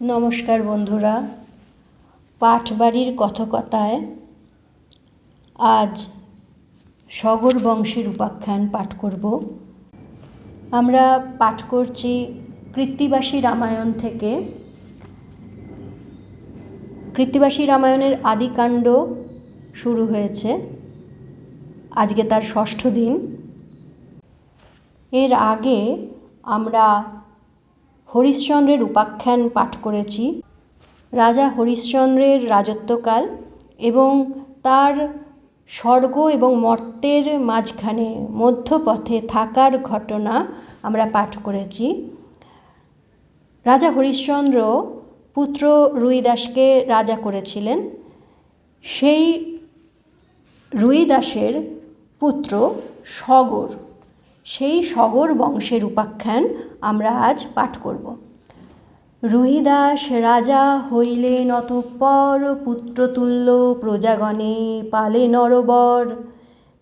নমস্কার বন্ধুরা, পাঠবাড়ির কথকতায় আজ সগর বংশের উপাখ্যান পাঠ করব। আমরা পাঠ করছি কৃত্তিবাসী রামায়ণ থেকে। কৃত্তিবাসী রামায়ণের আদিকাণ্ড শুরু হয়েছে। আজকে তার ষষ্ঠ দিন। এর আগে আমরা হরিশ্চন্দ্রের উপাখ্যান পাঠ করেছি। রাজা হরিশ্চন্দ্রের রাজত্বকাল এবং তার স্বর্গ এবং মর্তের মাঝখানে মধ্যপথে থাকার ঘটনা আমরা পাঠ করেছি। রাজা হরিশ্চন্দ্র পুত্র রুইদাসকে রাজা করেছিলেন। সেই রুইদাসের পুত্র সগর সেই সগর বংশের উপাখ্যান আমরা আজ পাঠ করব। রুহিদাস রাজা হইলেন অতঃপর পুত্রতুল্য প্রজাগণে পালে নরবর।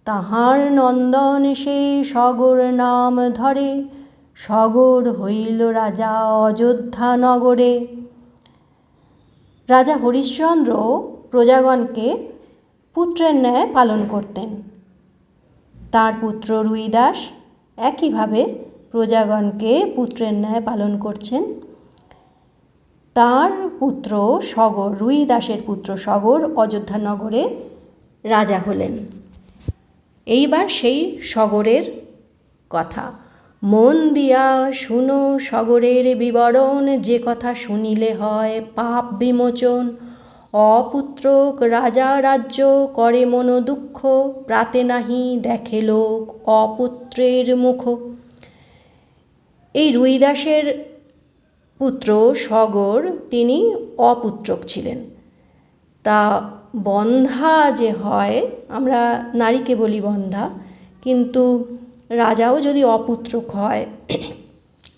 তাহার নন্দন সে সগর নাম ধরে। সগর হইল রাজা অযোধ্যা নগরে। রাজা হরিশ্চন্দ্র প্রজাগণকে পুত্রের ন্যায় পালন করতেন। তার পুত্র রুইদাস একইভাবে প্রজাগণকে পুত্রের ন্যায় পালন করছেন। তার পুত্র সগর, রুই দাসের পুত্র সগর অযোধ্যা নগরে রাজা হলেন। এইবার সেই সগরের কথা। মন দিয়া শুনো সগরের বিবরণ, যে কথা শুনিলে হয় পাপ বিমোচন। অপুত্রক রাজা রাজ্য করে মন দুঃখ, প্রাতে নাহি দেখে লোক অপুত্রের মুখ। এই রুইদাসের পুত্র সগর, তিনি অপুত্রক ছিলেন। তা বন্ধা যে হয়, আমরা নারীকে বলি বন্ধা, কিন্তু রাজাও যদি অপুত্রক হয়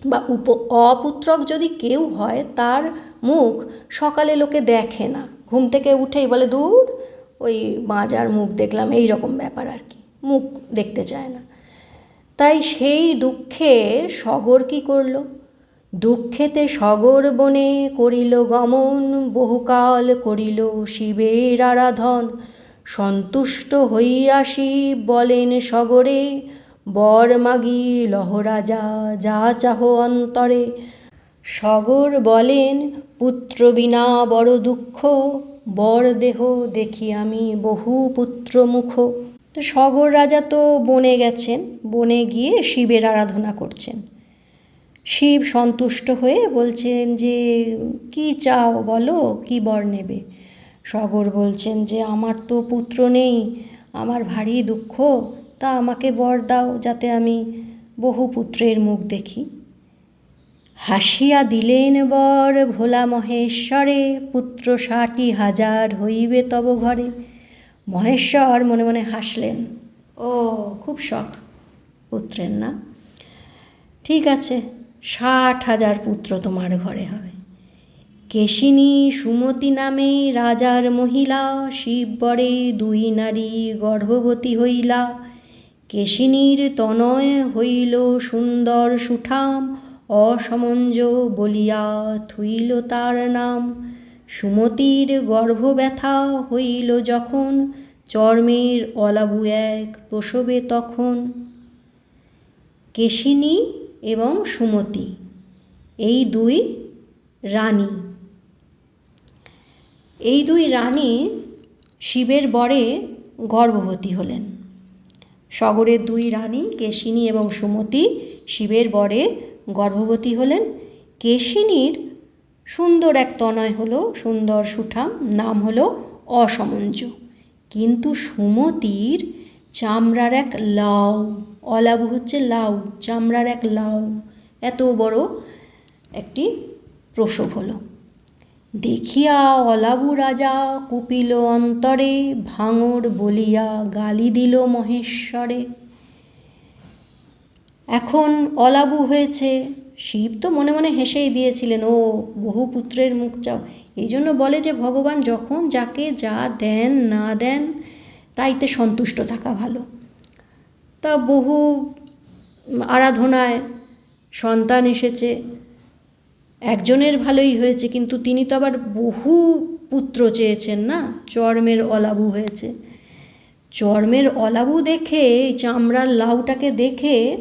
বা উপ, অপুত্রক যদি কেউ হয়, তার মুখ সকালে লোকে দেখে না। ঘুম থেকে উঠেই বলে, দূর, ওই বাঁজার মুখ দেখলাম, এই রকম ব্যাপার আর কি। মুখ দেখতে চায় না। তাই সেই দুঃখে সগর কী করল? দুঃখেতে সগর বনে করিল গমন, বহুকাল করিল শিবের আরাধন। সন্তুষ্ট হইয়াসি বলেন, সগরে, বর মাগি লহরাজা যা চাহ অন্তরে। সগর বলেন, পুত্র বিনা বড় দুঃখ, বর দেহ দেখি আমি বহু পুত্র মুখ তো সগর রাজা তো বনে গেছেন, বনে গিয়ে শিবের আরাধনা করছেন। শিব সন্তুষ্ট হয়ে বলছেন যে, কি চাও বলো, কি বর নেবে? সগর বলছেন যে, আমার তো পুত্র নেই, আমার ভারী দুঃখ, তা আমাকে বর দাও, যাতে আমি বহু পুত্রের মুখ দেখি। হাসিয়া দিলেন বর ভোলা মহেশ্বরে, পুত্র ষাটি হাজার হইবে তব ঘরে। মহেশ্বর মনে মনে হাসলেন, ও, খুব শখ পুত্রের না। ঠিক আছে, ষাট হাজার পুত্র তোমার ঘরে হবে। কেশিনী সুমতি নামে রাজার মহিলা শিববরে দুই নারী গর্ভবতী হইলা। কেশিনীর তনয় হইল সুন্দর সুঠাম অসমঞ্জ বলিয়া থুইল তার নাম। সুমতির গর্ভব্যথা হইল যখন, চর্মের অলাবু এক প্রসবে তখন। কেশিনী এবং সুমতি, এই দুই রানী। এই দুই রানী শিবের বরে গর্ভবতী হলেন। সগরের দুই রানী, কেশিনী এবং সুমতি, শিবের বরে গর্ভবতী হলেন। কেশিনীর সুন্দর এক তনয় হলো, সুন্দর সুঠাম, নাম হলো অসমঞ্জ। কিন্তু সুমতির চামড়ার এক লাউ অলাবু হচ্ছে লাউ, চামড়ার এক লাউ। এত বড় একটি প্রসব হলো। দেখিয়া অলাবু রাজা কুপিল অন্তরে ভাঙর বলিয়া গালি দিল মহেশ্বরে। এখন অলাবু হয়েছে। শিব তো মনে মনে হেসেই দিয়েছিলেন, ও, বহু পুত্রের মুখ চাও। এই জন্য বলে যে ভগবান যখন যাকে যা দেন, না দেন, তাইতে সন্তুষ্ট থাকা ভালো। তা বহু আরাধনায় সন্তান এসেছে। একজনের ভালোই হয়েছে, কিন্তু তিনি তো আবার বহু পুত্র চেয়েছেন না? চর্মের অলাবু হয়েছে। চর্মের অলাবু দেখে চামড়ার লাউটাকে দেখে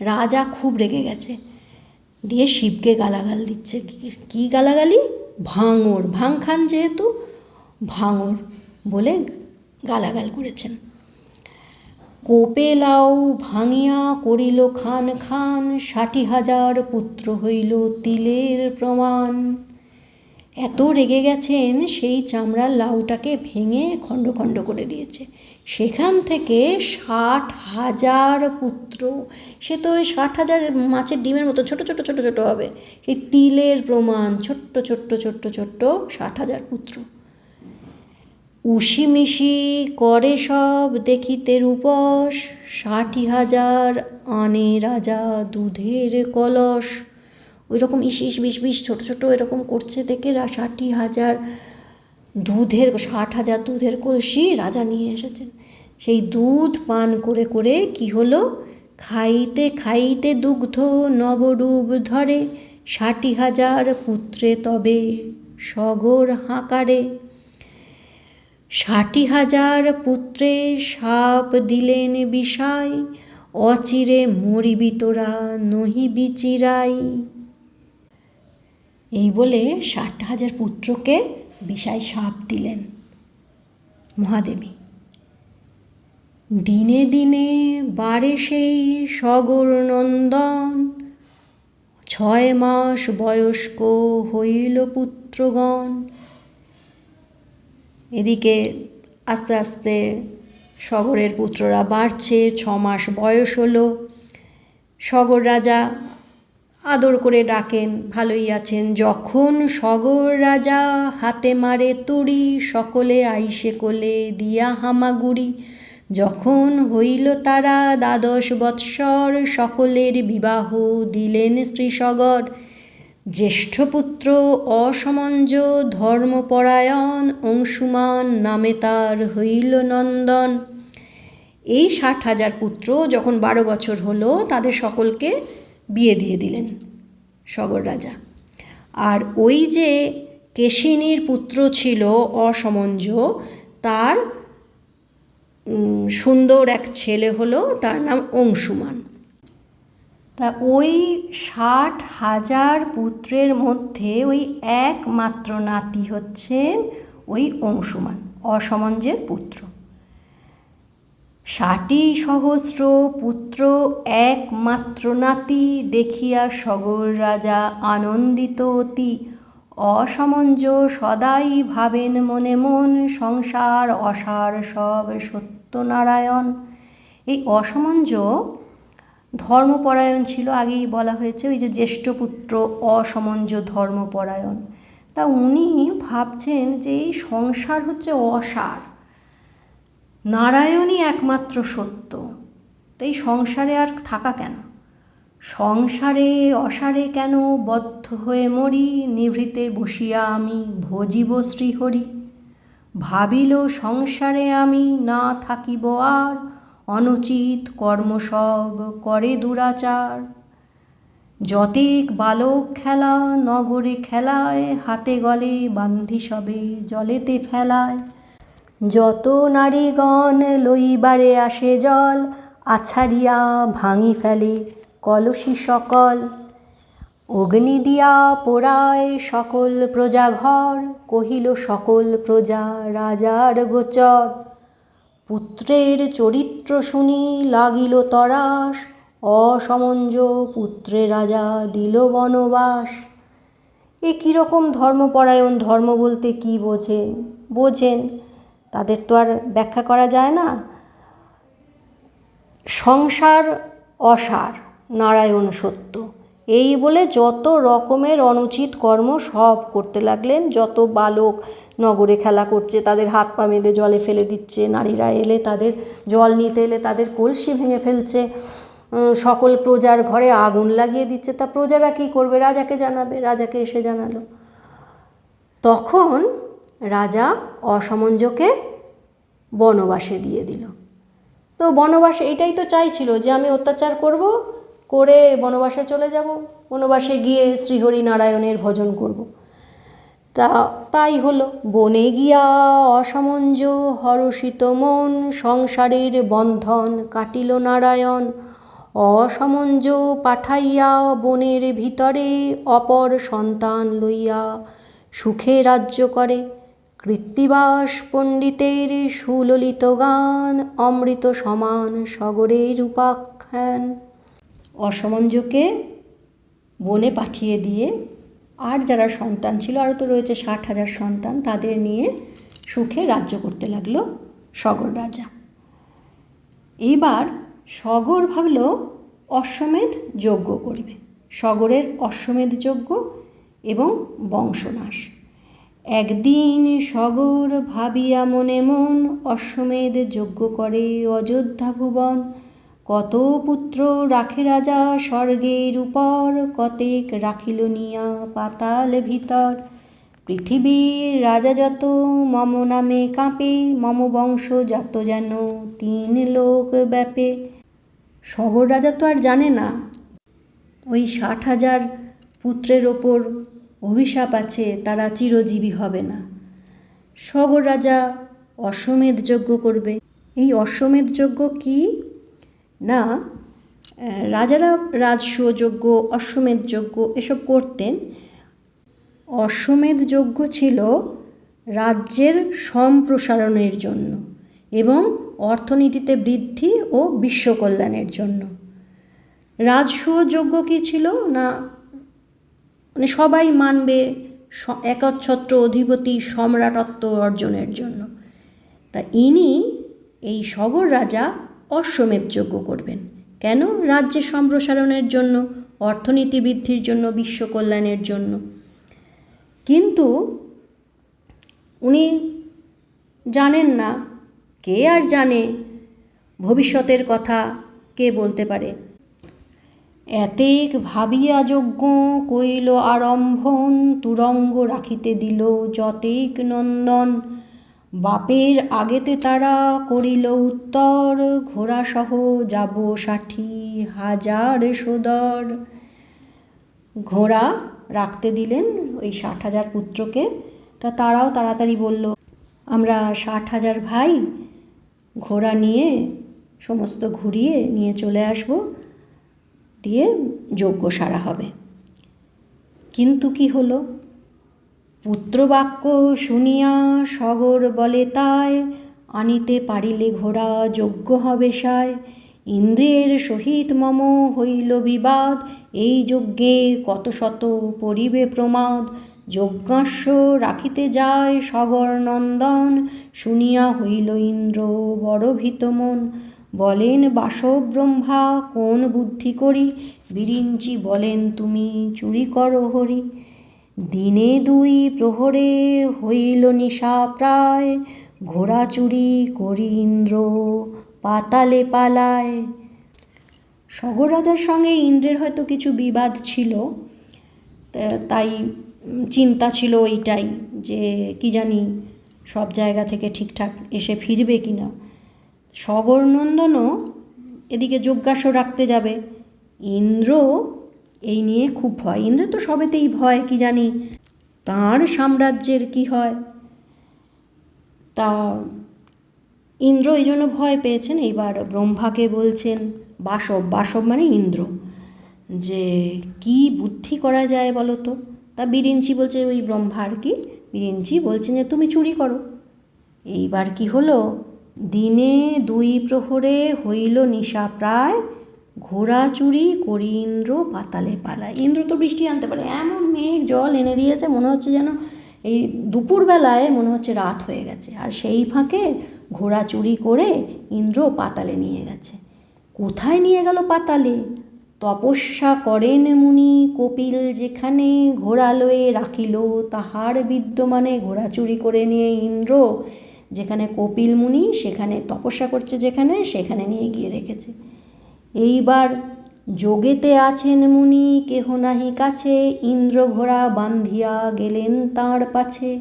রাজা খুব রেগে গেছে। দিয়ে শিবকে গালাগাল দিচ্ছে। কি- গালাগালি? ভাঙর ভাং খান যেহেতু ভাঙর বলে গালাগাল করেছেন। কোপে লাউ ভাঙিয়া করিল খান খান ষাটি হাজার পুত্র হইল তিলের প্রমাণ। এত রেগে গেছেন, সেই চামড়ার লাউটাকে ভেঙে খণ্ড খণ্ড করে দিয়েছে। সেখান থেকে ষাট হাজার পুত্র। সে তো ওই ষাট হাজার মাছের ডিমের মতো ছোট ছোট ছোট ছোট হবে। সেই তিলের প্রমাণ, ছোট্ট ছোট্ট ছোট্ট ছোট্ট ষাট হাজার পুত্র। উষিমিষি করে সব দেখিতে রূপস, ষাটি হাজার আনে রাজা দুধের কলস। ওই রকম ইস ইস বিশ বিশ ছোটো ছোটো এরকম করছে দেখে ষাটি হাজার দুধের ষাট হাজার দুধের কলসি রাজা নিয়ে এসেছেন সেই দুধ পান করে করে কি হলো? খাইতে খাইতে দুগ্ধ নবরূপ ধরে, ষাটি হাজার পুত্রে তবে সগর হাঁকারে। ষাটি হাজার পুত্রে সাপ দিলেন বিষাই, অচিরে মরিবি তোরা নহিবি চিরাই। এই বলে ষাট হাজার পুত্রকে বিষাই সাপ দিলেন মহাদেবী। দিনে দিনে বাড়ে সেই সগর নন্দন। ছয় মাস বয়স্ক হইল পুত্রগণ। এদিকে আস্তে আস্তে সগরের পুত্ররা বাড়ছে ছ মাস বয়স হলো। সগর রাজা আদর করে ডাকেন, ভালোই আছেন। যখন সগর রাজা হাতে মারে তুড়ি, সকলে আইসে কোলে দিয়া হামাগুড়ি। যখন হইল তারা দ্বাদশ বৎসর, সকলের বিবাহ দিলেন শ্রীসগর জ্যেষ্ঠপুত্র অসমঞ্জ, ধর্মপরায়ণ, অংশুমান নামে তার হইল নন্দন। এই ষাট হাজার পুত্র যখন বারো বছর হলো, তাদের সকলকে বিয়ে দিয়ে দিলেন সগর রাজা। আর ওই যে কেশিনীর পুত্র ছিল অসমঞ্জ, তার সুন্দর এক ছেলে হলো, তার নাম অংশুমান। তা ওই ষাট হাজার পুত্রের মধ্যে ওই একমাত্র নাতি হচ্ছেন ওই অংশুমান, অসমঞ্জের পুত্র। ষাটি সহস্র পুত্র একমাত্র নাতি দেখিয়া সগর রাজা আনন্দিত অতি। অসমঞ্জ সদাই ভাবেন মনে মন, সংসার অসার সব সত্যনারায়ণ। এই অসমঞ্জ ধর্মপরায়ণ ছিল, আগেই বলা হয়েছে, ওই যে জ্যেষ্ঠ পুত্র অসমঞ্জ ধর্মপরায়ণ। তা উনি ভাবছেন যে এই সংসার হচ্ছে অসার। নারায়ণই একমাত্র সত্য। তাই সংসারে আর থাকা কেন? সংসারে অসারে কেন বদ্ধ হয়ে মরি? নিভৃতে বসিয়া আমি ভজিব শ্রীহরি। ভাবিল সংসারে আমি না থাকিব আর, অনুচিত কর্ম সব করে দুরাচার। যতেক বালক খেলা, নগরে খেলায়, হাতে গলে বান্ধি সবে জলেতে ফেলায়। যত নারীগণ লইবারে আসে জল, আছাড়িয়া ভাঙি ফেলে কলসি সকল। অগ্নি দিয়া পোড়ায় সকল প্রজা ঘর কহিল সকল প্রজা রাজার গোচর। পুত্রের চরিত্র শুনি লাগিল তরাস অসমঞ্জ পুত্রে রাজা দিল বনবাস। এ কীরকম ধর্মপরায়ণ ধর্ম বলতে কি বোঝেন? বোঝেন তাদের তো আর ব্যাখ্যা করা যায় না। সংসার অসার, নারায়ণ সত্য। এই বলে যত রকমের অনুচিত কর্ম সব করতে লাগলেন, যত বালক নগরে খেলা করছে, তাদের হাত পা বেঁধে জলে ফেলে দিচ্ছে, নারীরা এলে তাদের জল নিতে এলে তাদের কলসি ভেঙে ফেলছে সকল প্রজার ঘরে আগুন লাগিয়ে দিচ্ছে। তা প্রজারা কী করবে? রাজাকে জানাবে, রাজাকে এসে জানালো। তখন রাজা অসমঞ্জকে বনবাসে দিয়ে দিল। তো বনবাসে এটাই তো চাইছিল যে আমি অত্যাচার করব, করে বনবাসে চলে যাব, বনবাসে গিয়ে শ্রীহরি নারায়ণের ভজন করব। তা তাই হলো, বনে গিয়া অসামঞ্জ হরষিত মন, সংসারের বন্ধন কাটিল নারায়ণ। অসমঞ্জ পাঠাইয়া বনের ভিতরে অপর সন্তান লইয়া সুখে রাজ্য করে। কৃত্তিবাস পণ্ডিতের সুললিত গান অমৃত সমান সগরের উপাখ্যান। অসমঞ্জকে বনে পাঠিয়ে দিয়ে আর যারা সন্তান ছিল, আরও তো রয়েছে ষাট হাজার সন্তান, তাদের নিয়ে সুখে রাজ্য করতে লাগল সগর রাজা। এইবার সগর ভাবল অশ্বমেধ যজ্ঞ করবে। সগরের অশ্বমেধ যজ্ঞ এবং বংশনাশ। একদিন সগর ভাবিয়া মনে মন, অশ্বমেধ যজ্ঞ করে অযোধ্যা ভুবন। কত পুত্র রাখে রাজা স্বর্গের উপর, কতেক রাখিল নিয়া পাতাল ভিতর। পৃথিবীর রাজা যত, মম নামে কাঁপে, মম বংশ যত যেন তিন লোক ব্যাপে। সগর রাজা তো আর জানে না। ওই ষাট হাজার পুত্রের ওপর অভিশাপ আছে, তারা চিরজীবী হবে না। সগর রাজা অশ্বমেধ যজ্ঞ করবে। এই অশ্বমেধ যজ্ঞ কি? না রাজারা রাজস্ব যজ্ঞ, অশ্বমেধ যজ্ঞ এসব করতেন। অশ্বমেধ যজ্ঞ ছিল রাজ্যের সম্প্রসারণের জন্য এবং অর্থনীতিতে বৃদ্ধি ও বিশ্বকল্যাণের জন্য। রাজস্ব যজ্ঞ কী ছিল? না মানে সবাই মানবে একচ্ছত্র অধিপতি সম্রাটত্ব অর্জনের জন্য। তা ইনি এই সগর রাজা অশ্বমেধ যজ্ঞ করবেন। কেন? রাজ্যে সম্প্রসারণের জন্য অর্থনীতি বৃদ্ধির জন্য বিশ্ব কল্যাণের জন্য। কিন্তু উনি জানেন না, কে আর জানে ভবিষ্যতের কথা কে বলতে পারে। এতেক ভাবিয়া যজ্ঞ কইল আরম্ভন, তুরঙ্গ রাখিতে দিল যতেক নন্দন। বাপের আগেতে তারা করিল উত্তর, ঘোড়াসহ যাব ষাঠি হাজার সোদর। ঘোড়া রাখতে দিলেন ওই ষাট হাজার পুত্রকে, তা তারাও তাড়াতাড়ি বলল, আমরা ষাট হাজার ভাই, ঘোড়া নিয়ে সমস্ত ঘুরিয়ে নিয়ে চলে আসব। দিয়ে যজ্ঞ সারা হবে। কিন্তু কি হলো? পুত্রবাক্য শুনিয়া সগর বলে তাই, আনিতে পারিলে ঘোড়া যোগ্য হবে সায় ইন্দ্রের সহিত মম হইল বিবাদ, এই যজ্ঞে কত শত পরিবে প্রমাদ। যজ্ঞাস্য রাখিতে যায় সগর নন্দন, শুনিয়া হইল ইন্দ্র বড় ভীতমন বলেন বাসব ব্রহ্মা কোন বুদ্ধি করি? বিরিঞ্চি বলেন তুমি, চুরি করো হরি। দিনে দুই প্রহরে হইল নিশা প্রায়, ঘোড়া চুরি করি ইন্দ্র পাতালে পালায়। সগর রাজার সঙ্গে ইন্দ্রের হয়তো কিছু বিবাদ ছিল তাই চিন্তা ছিল এইটাই যে কি জানি সব জায়গা থেকে ঠিকঠাক এসে ফিরবে কি না সগরনন্দনও এদিকে যজ্ঞাস্য রাখতে যাবে। ইন্দ্র এই নিয়ে খুব ভয়। ইন্দ্র তো সবেতেই ভয়, কি জানি? তার সাম্রাজ্যের কি হয়? তা ইন্দ্র এই জন্য ভয় পেয়েছেন। এইবার ব্রহ্মাকে বলছেন বাসব বাসব মানে ইন্দ্র। যে কি বুদ্ধি করা যায় বলো তো? তা বিরিঞ্চি বলছে, ওই ব্রহ্মার কি? বিরিঞ্চি বলছেন যে, তুমি চুরি করো। এইবার কি হলো? দিনে দুই প্রহরে হইল নিশা প্রায়, ঘোড়া চুরি করি ইন্দ্র পাতালে পালায়। ইন্দ্র তো বৃষ্টি আনতে পারে, এমন মেঘ জল এনে দিয়েছে, মনে হচ্ছে যেন এই দুপুরবেলায় মনে হচ্ছে রাত হয়ে গেছে। আর সেই ফাঁকে ঘোড়া চুরি করে ইন্দ্র পাতালে নিয়ে গেছে। কোথায় নিয়ে গেল পাতালে? তপস্যা করেন মুনি, কপিল যেখানে ঘোড়া লয়ে রাখিল, তাহার বিদ্যমানে ঘোড়া চুরি করে নিয়ে ইন্দ্র যেখানে কপিল মুনি, সেখানে তপস্যা করছে যেখানে, সেখানে নিয়ে গিয়ে রেখেছে। এইবার যোগেতে আছেন মুনি, কেহ নাহি কাছে, ইন্দ্র ঘোড়া বান্ধিয়া গেলেন তাঁর পাছে।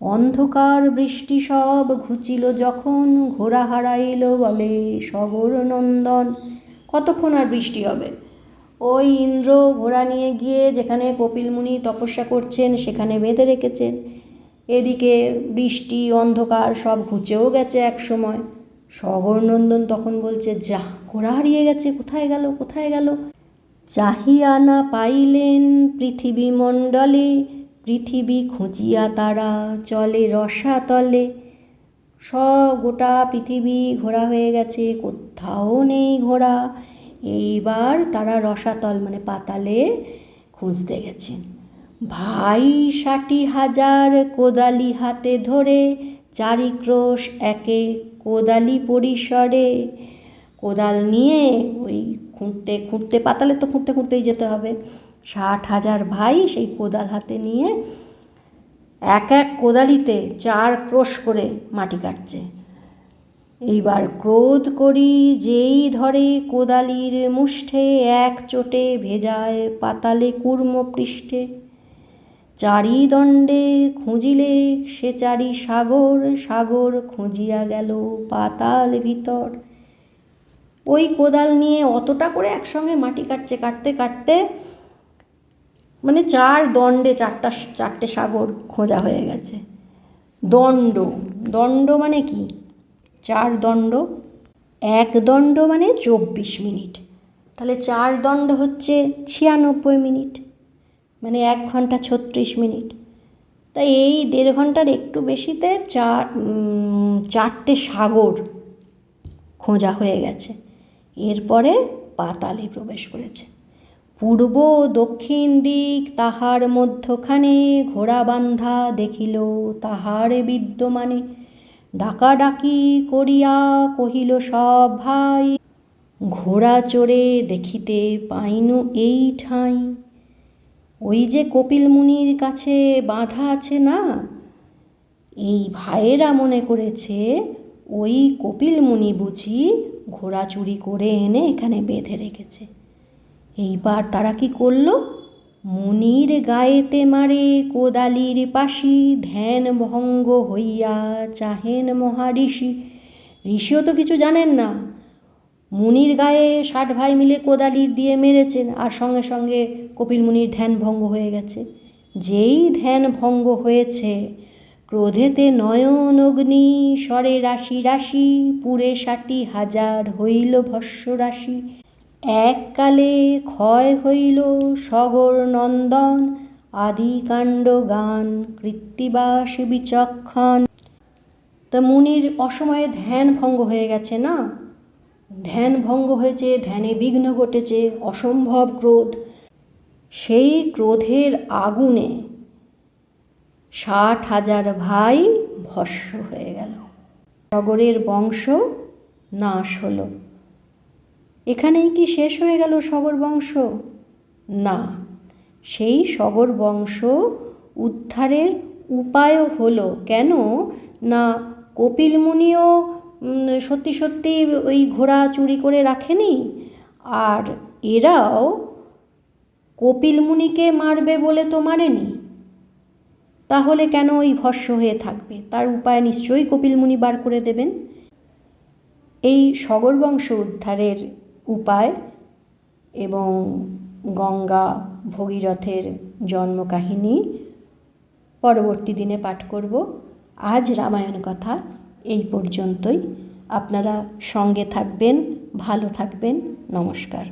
অন্ধকার বৃষ্টি সব ঘুচিল যখন, ঘোড়া হারাইল বলে সগর নন্দন। কতক্ষণ আর বৃষ্টি হবে? ওই ইন্দ্র ঘোড়া নিয়ে গিয়ে যেখানে কপিল মুনি তপস্যা করছেন, সেখানে বেঁধে রেখেছেন। এদিকে বৃষ্টি, অন্ধকার, সব ঘুচেও গেছে এক সময়। সগরনন্দন তখন বলছে, যা, ঘোড়া হারিয়ে গেছে, কোথায় গেল কোথায় গেল? চাহিয়া না পাইলেন পৃথিবী মণ্ডলে পৃথিবী খুঁজিয়া তারা চলে রসাতলে। সব গোটা পৃথিবী ঘোরা হয়ে গেছে, কোথাও নেই ঘোড়া। এইবার তারা রসাতল মানে পাতালে খুঁজতে গেছেন ভাই ষাটি হাজার কোদালি হাতে ধরে চারিক্রোশ একে কোদালি পরিসরে। কোদাল নিয়ে ওই খুঁড়তে খুঁড়তে পাতালে তো খুঁড়তে খুঁড়তেই যেতে হবে। ষাট হাজার ভাই সেই কোদাল হাতে নিয়ে এক এক কোদালিতে চার ক্রোশ করে মাটি কাটছে। এইবার ক্রোধ করি যেই ধরে কোদালির মুষ্ঠে, এক চোটে ভেজায় পাতালে কুর্ম পৃষ্ঠে। চারি দণ্ডে খুঁজিলে সে চারি সাগর সাগর খুঁজিয়া গেল পাতাল ভিতর। ওই কোদাল নিয়ে অতটা করে একসঙ্গে মাটি কাটছে, কাটতে কাটতে মানে চার দণ্ডে চারটা, চারটে সাগর খোঁজা হয়ে গেছে। দণ্ড দণ্ড মানে কি? চার দণ্ড, এক দণ্ড মানে চব্বিশ মিনিট। তাহলে চার দণ্ড হচ্ছে ছিয়ানব্বই মিনিট। মানে এক ঘণ্টা ছত্রিশ মিনিট। তাই এই দেড় ঘণ্টার একটু বেশিতে চার চারটে সাগর খোঁজা হয়ে গেছে। এরপরে পাতালে প্রবেশ করেছে। পূর্ব, দক্ষিণ দিক তাহার মধ্যখানে ঘোড়া বান্ধা দেখিল, তাহার বিদ্যমানে ডাকাডাকি করিয়া কহিল, সব ভাই, ঘোড়া চড়ে দেখিতে পাইনু এই ঠাঁই। ওই যে কপিল মুনির কাছে বাঁধা আছে না? এই ভাইয়েরা মনে করেছে ওই কপিল মুনি বুঝি ঘোড়া চুরি করে এনে এখানে বেঁধে রেখেছে। এইবার তারা কি করল? মুনির গায়েতে মারে কোদালির পাশি, ধ্যান ভঙ্গ হইয়া চাহেন মহারিষি। ঋষিও তো কিছু জানেন না। মুনির গায়ে ষাট ভাই মিলে কোদালি দিয়ে মেরেছেন আর সঙ্গে সঙ্গে কপিল মুনির ধ্যান ভঙ্গ হয়ে গেছে। যেই ধ্যান ভঙ্গ হয়েছে, ক্রোধেতে নয়ন, অগ্নি, স্বরে রাশি রাশি, পুরে ষাটি হাজার হইল ভস্য রাশি। এককালে ক্ষয় হইল সগর নন্দন আদিকাণ্ড গান, কৃত্তিবাস বিচক্ষণ। তা মুনির অসময়ে ধ্যান ভঙ্গ হয়ে গেছে না? ধ্যান ভঙ্গ হয়েছে, ধ্যানে বিঘ্ন ঘটেছে, অসম্ভব ক্রোধ। সেই ক্রোধের আগুনে ষাট হাজার ভাই ভস্য হয়ে গেল। সগরের বংশ নাশ হলো। এখানেই কি শেষ হয়ে গেল সগর বংশ? না, সেই সগর বংশ উদ্ধারের উপায়ও হলো কেন? না কপিল মুনিও সত্যি সত্যি ওই ঘোড়া চুরি করে রাখেনি? আর এরাও কপিল মুনিকে মারবে বলে তো মারেনি? তাহলে কেন ওই ভস্য হয়ে থাকবে? তার উপায় নিশ্চয়ই কপিল মুনি বার করে দেবেন। এই সগর বংশ উদ্ধারের উপায় এবং গঙ্গা ভগীরথের জন্মকাহিনী পরবর্তী দিনে পাঠ করব। আজ রামায়ণ কথা। এই পর্যন্তই। আপনারা সঙ্গে থাকবেন ভালো থাকবেন। নমস্কার।